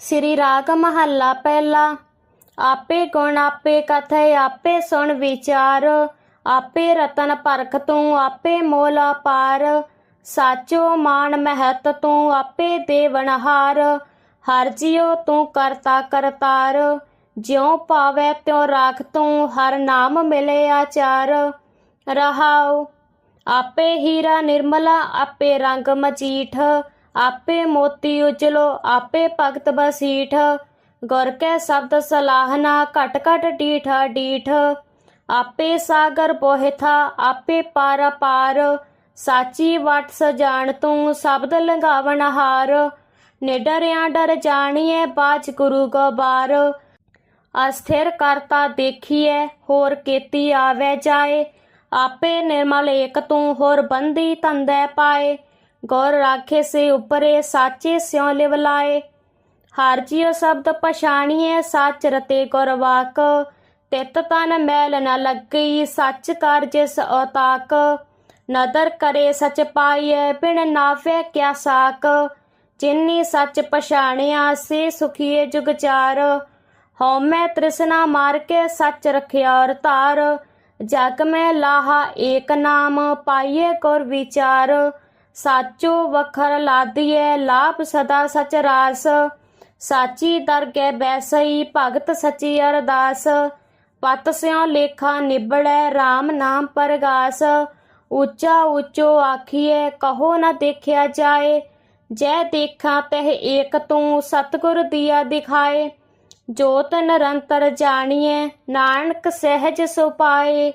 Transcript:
ਸ੍ਰੀ ਰਾਗ ਮਹੱਲਾ ਪਹਿਲਾ। ਆਪੇ ਗੁਣ ਆਪੇ ਕਥੈ, ਆਪੇ ਸੁਣ ਵਿਚਾਰ। ਆਪੇ ਰਤਨ ਪਰਖ ਤੂੰ, ਆਪੇ ਮੋਲ ਪਾਰ ਸਾਚੋ ਮਾਨ ਮਹਤ ਤੂੰ, ਆਪੇ ਦੇਵਨਹਾਰ ਹਰ ਜਿਉ ਤੂੰ ਕਰਤਾ ਕਰਤਾਰ। ਜਿਉ ਪਾਵੈ ਤਿਉ ਰਾਖ ਤੂੰ, ਹਰ ਨਾਮ ਮਿਲੇ ਆਚਾਰ। ਰਹਾਉ, ਆਪੇ ਹੀਰਾ ਨਿਰਮਲਾ, ਆਪੇ ਰੰਗ ਮਜੀਠ। ਆਪੇ ਮੋਤੀ ਉਚਲੋ ਆਪੇ ਭਗਤ ਬਸੀਠ। ਗੁਰ ਕੈ ਸ਼ਬਦ ਸਲਾਹਨਾ ਘਟ ਘਟ ਡੀਠਾ ਡੀਠ ਆਪੇ ਸਾਗਰ ਬੋਹਿਥਾ ਆਪੇ ਪਾਰ ਪਾਰ ਸਾਚੀ ਵਟ ਸਜਾਣ ਤੂੰ ਸ਼ਬਦ ਲੰਘਾਵਣ ਹਾਰ। ਨਿਡਰਿਆਂ ਡਰ ਜਾਣੀਐ ਬਾਜ ਗੁਰੂ ਗੋਬਾਰ। ਅਸਥਿਰ ਕਰਤਾ ਦੇਖੀਐ, ਹੋਰ ਕੀਤੀ ਆਵੈ ਜਾਏ। ਆਪੇ ਨਿਰਮਲ ਏਕ ਤੂੰ, ਹੋਰ ਬੰਦੀ ਤੰਦੈ ਪਾਏ। ਗੁਰ ਰਾਖੇ ਸੇ ਉਪਰੇ ਸਾਚੇ ਸਿਉ ਲਿਵ ਲਾਏ। ਹਰ ਸ਼ਬਦ ਪਛਾਣੀਐ ਸੱਚ ਰਤੇ ਗੁਰ ਵਾਕ। ਤਿਤ ਤਨ ਮੈਲ ਨ ਲੱਗੀ ਸੱਚ ਕਰ ਜਿਸ ਔਤਾਕ। ਨਦਰ ਕਰੇ ਸਚ ਪਾਈਐ ਬਿਨ ਨਾਫੇ ਕਿਆ ਸਾਕ। ਜਿਨੀ ਸੱਚ ਪਛਾਣਿਆ ਸੇ ਸੁਖੀਏ ਜੁਗਚਾਰ ਚਾਰ। ਹਉਮੈ ਤ੍ਰਿਸ਼ਨਾ ਮਾਰ ਕੇ ਸੱਚ ਰਖਿਆ ਔਰ ਧਾਰ। ਜਗ ਮੈਂ ਲਾਹਾ ਏਕ ਨਾਮ ਪਾਈਏ ਗੁਰ ਵਿਚਾਰ। ਸਾਚੋ ਵਖਰ ਲਾਦੀਏ ਲਾਭ ਸਦਾ ਸਚ ਰਾਸ। ਸਾਚੀ ਦਰਗਹਿ ਬੈਸਈ, ਭਗਤ ਸਚੀ ਅਰਦਾਸ। ਪਤ ਸਿਉ ਲੇਖਾ ਨਿਬੜੈ RAM ਨਾਮ ਪਰਗਾਸ। ਉੱਚਾ ਉੱਚੋ ਆਖੀਏ ਕਹੋ ਨਾ ਦੇਖਿਆ ਜਾਏ। ਜੈ ਦੇਖਾਂ ਤਹ ਏਕ ਤੂੰ, ਸਤਿਗੁਰ ਦੀਆ ਦਿਖਾਏ। ਜੋਤ ਨਿਰੰਤਰ ਜਾਣੀਏ ਨਾਨਕ ਸਹਿਜ ਸੁਪਾਏ